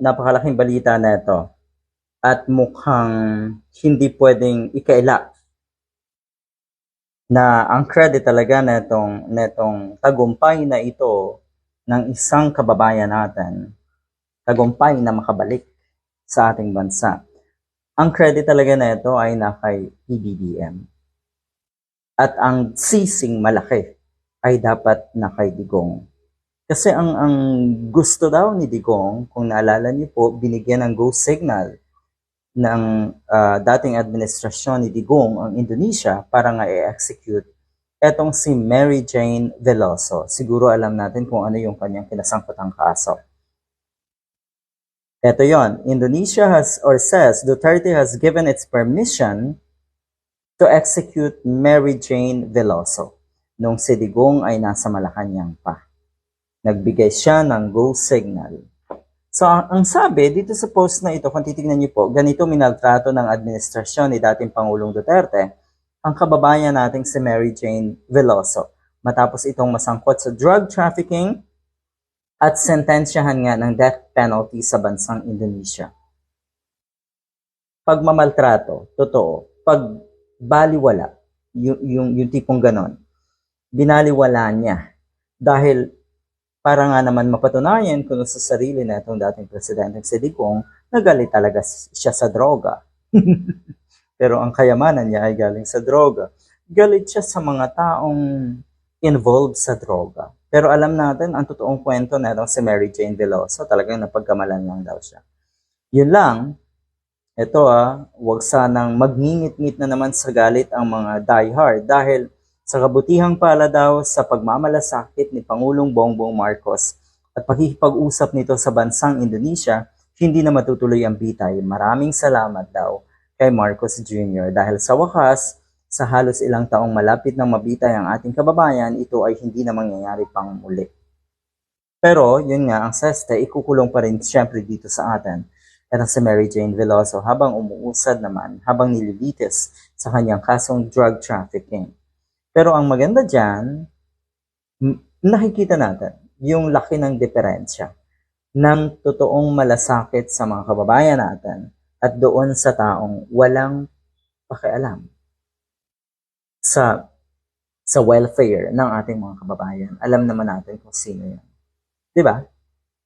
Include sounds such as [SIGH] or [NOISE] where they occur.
napakalaking balita na ito. At mukhang hindi pwedeng ikaila na ang credit talaga netong netong tagumpay na ito ng isang kababayan natin, tagumpay na makabalik sa ating bansa. Ang credit talaga na ito ay na kay PBBM. At ang sising malaki ay dapat na kay Digong. Kasi ang ang gusto daw ni Digong, kung naalala niyo po, binigyan ng go signal ng ah, dating administrasyon ni Digong ang Indonesia para nga i-execute etong si Mary Jane Veloso. Siguro alam natin kung ano yung kanyang kinasangkutang kaso. Ito yon. Indonesia has or says Duterte has given its permission to execute Mary Jane Veloso nung si Digong ay nasa Malacanang pa. Nagbigay siya ng go signal. So, ang, sabi dito sa post na ito, kung titignan niyo po, ganito minaltrato ng administrasyon ni dating Pangulong Duterte ang kababayan nating si Mary Jane Veloso matapos itong masangkot sa drug trafficking at sentensyahan nga ng death penalty sa bansang Indonesia. Pagmamaltrato, totoo. Pag baliwala, yung, yung, yung tipong ganon, binaliwala niya. Dahil para nga naman mapatunayan kung sa sarili na itong dating presidente si Digong, nagalit talaga siya sa droga. [LAUGHS] Pero ang kayamanan niya ay galing sa droga. Galit siya sa mga taong involved sa droga. Pero alam natin, ang totoong kwento na itong si Mary Jane Veloso, talagang napagkamalan lang daw siya. Yun lang, ito ah, wag sanang magngingit-ngit na naman sa galit ang mga diehard dahil sa kabutihang pala daw sa pagmamalasakit ni Pangulong Bongbong Marcos at pakikipag-usap nito sa bansang Indonesia, hindi na matutuloy ang bitay. Maraming salamat daw kay Marcos Jr. dahil sa wakas, sa halos ilang taong malapit ng mabitay ang ating kababayan, ito ay hindi na mangyayari pang muli. Pero, yun nga, ang SESTE, ikukulong pa rin siyempre dito sa atin. Ito si Mary Jane Veloso habang umuusad naman, habang nililitis sa kanyang kasong drug trafficking. Pero ang maganda dyan, nakikita natin yung laki ng diferensya ng totoong malasakit sa mga kababayan natin at doon sa taong walang pakialam sa sa welfare ng ating mga kababayan. Alam naman natin kung sino yan. 'Di ba?